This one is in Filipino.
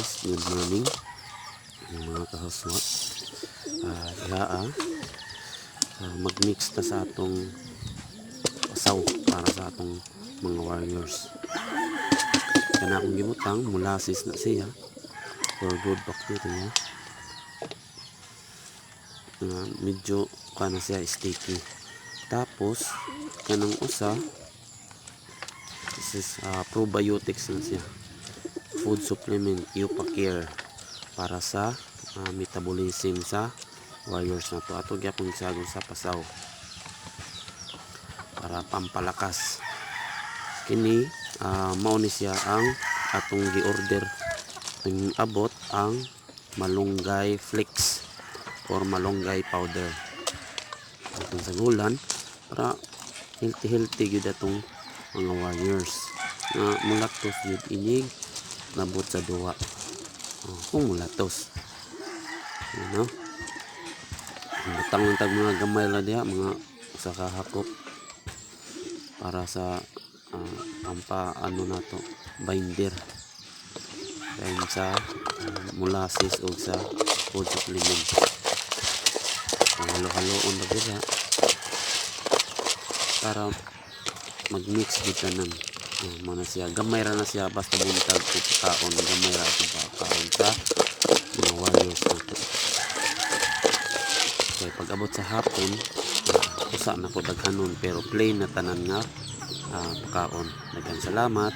guys, good morning. Ang mga kahaswa uh, Diha ah. Uh, Mag-mix na sa atong Pasaw para sa atong mga warriors. Kana akong gibutang Mulasis na siya. For good bacteria uh, Medyo Kana siya sticky. Tapos Kanang usa This is uh, probiotics na siya food supplement Upacare para sa ah, metabolism sa warriors na to. Ato gyapon sagol sa pasaw para pampalakas. Kini ah, mao siya ang atong gi-order. Ang abot ang malunggay flakes or malunggay powder. Atong sagulan para healthy healthy gyud atong mga warriors. Na mulatos gyud inig nabot sa duwa. Oh, kung mulatos you know? Butang tag mga gamay la diha mga sa kahakop. Para sa ah, pampa ano na to binder. Dahil sa ah, molasses o sa food supplement. Halo-haloon na diha para mag-mix kita ng uh, mana siya. Gamay ra na siya basta buntag ko kaon. Gamay ra ko kaon sa mga warriors nato kaya pag abot sa hapon uh, usa na ko daghanon pero plain na tanan nga uh, pakaon daghang salamat